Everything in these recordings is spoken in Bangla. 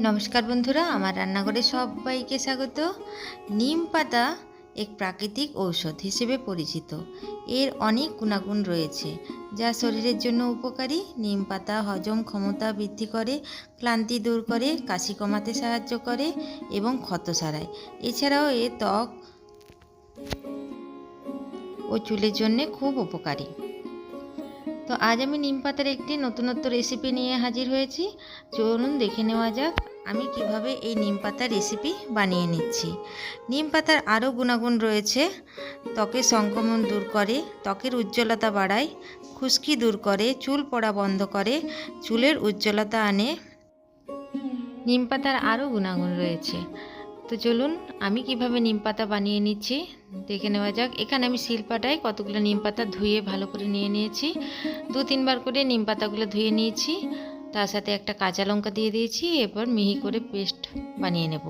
নমস্কার বন্ধুরা, আমার রান্নাঘরে সবাইকে স্বাগত। নিম পাতা এক প্রাকৃতিক ঔষধ হিসেবে পরিচিত। এর অনেক গুণাগুণ রয়েছে, যা শরীরের জন্য উপকারী। নিম পাতা হজম ক্ষমতা বৃদ্ধি করে, ক্লান্তি দূর করে, কাশি কমাতে সাহায্য করে এবং ক্ষত সারায়। এছাড়াও এ ত্বক ও চুলের জন্য খুব উপকারী। তো আজ আমি নিম পাতার একটি নতুনত্ব রেসিপি নিয়ে হাজির হয়েছি। চলুন দেখে নেওয়া যাক আমি কীভাবে এই নিম পাতার রেসিপি বানিয়ে নিচ্ছি। নিম পাতার আরও গুণাগুণ রয়েছে। ত্বকের সংক্রমণ দূর করে, ত্বকের উজ্জ্বলতা বাড়ায়, খুশকি দূর করে, চুল পড়া বন্ধ করে, চুলের উজ্জ্বলতা আনে। নিম পাতার আরও গুণাগুণ রয়েছে। তো চলুন, আমি কীভাবে নিম পাতা বানিয়ে নিচ্ছি? দেখে নেওয়া যাক। এখানে আমি শিলপাটায় কতগুলো নিম পাতা ধুয়ে ভালো করে নিয়ে নিয়েছি। দু, তিনবার করে নিম পাতাগুলো ধুয়ে নিয়েছি। তার সাথে একটা কাঁচা লঙ্কা দিয়ে দিয়েছি। এরপর মিহি করে পেস্ট বানিয়ে নেব।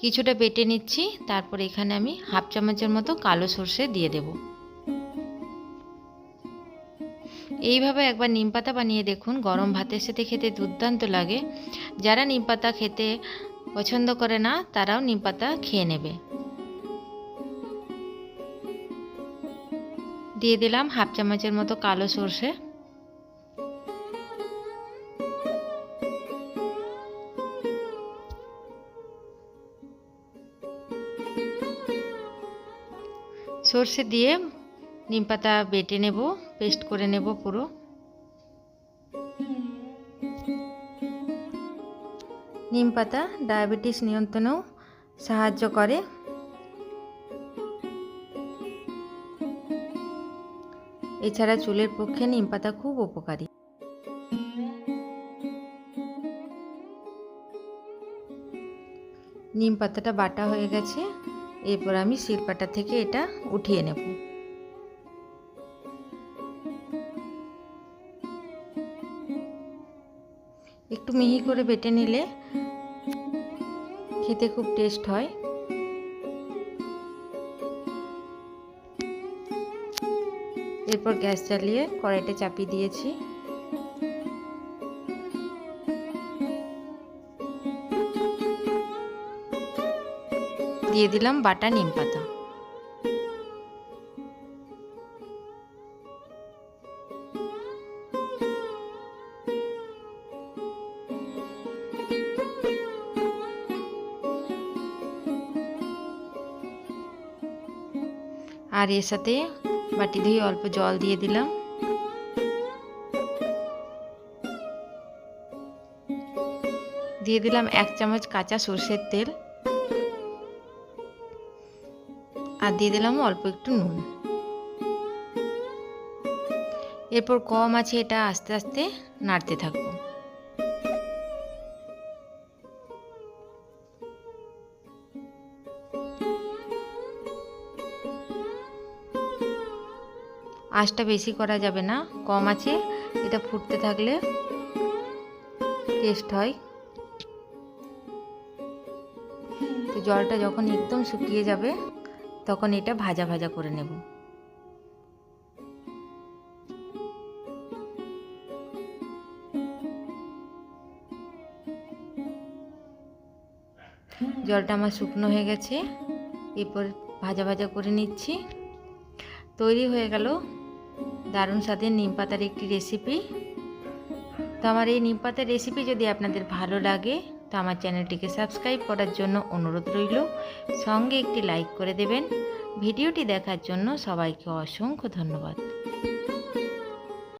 কিছুটা বেটে নিচ্ছি। তারপর এখানে আমি হাফ চামচের মতো কালো সর্ষে দিয়ে দেব। এইভাবে একবার নিম পাতা বানিয়ে দেখুন। গরম ভাতের সাথে খেতে দুর্দান্ত লাগে। যারা নিম পাতা খেতে পছন্দ করে না তারাও নিম পাতা খেয়ে নেবে। দিয়ে দিলাম হাফ চামচের মতো কালো সর্ষে। সর্ষে দিয়ে নিম পাতা বেটে নেব, পেস্ট করে নেব পুরো। নিম পাতা ডায়াবেটিস নিয়ন্ত্রণেও সাহায্য করে। এছাড়া চুলের পক্ষে নিম পাতা খুব উপকারী। নিম পাতাটা বাটা হয়ে গেছে, এরপর আমি শিলপাটা থেকে এটা উঠিয়ে নেব। একটু মিহি করে বেটে নিলে খেতে খুব টেস্ট হয়। এরপর গ্যাস চালিয়ে কড়াইটা চাপিয়ে দিয়েছি। দিয়ে দিলাম বাটা নিম পাতা। আর এর সাথে বাটি ধুয়ে অল্প জল দিয়ে দিলাম। দিয়ে দিলাম এক চামচ কাঁচা সর্ষের তেল। আর দিয়ে দিলাম অল্প একটু নুন। এরপর কম আছে এটা আস্তে আস্তে নাড়তে থাকব। আঁচটা বেশি করা যাবে না, কম আছে, এটা ফুটতে থাকলে টেস্ট হয়। তো জলটা যখন একদম শুকিয়ে যাবে, তখন এটা ভাজা ভাজা করে নেব। জলটা আমার শুকনো হয়ে গেছে, এরপর ভাজা ভাজা করে নিচ্ছি। তৈরি হয়ে গেল দারুণ স্বাদের নিম পাতার একটি রেসিপি তো আমার এই নিম পাতার রেসিপি যদি আপনাদের ভালো লাগে, তো আমার চ্যানেলটিকে সাবস্ক্রাইব করার জন্য অনুরোধ রইল। সঙ্গে একটি লাইক করে দেবেন। ভিডিওটি দেখার জন্য সবাইকে অসংখ্য ধন্যবাদ।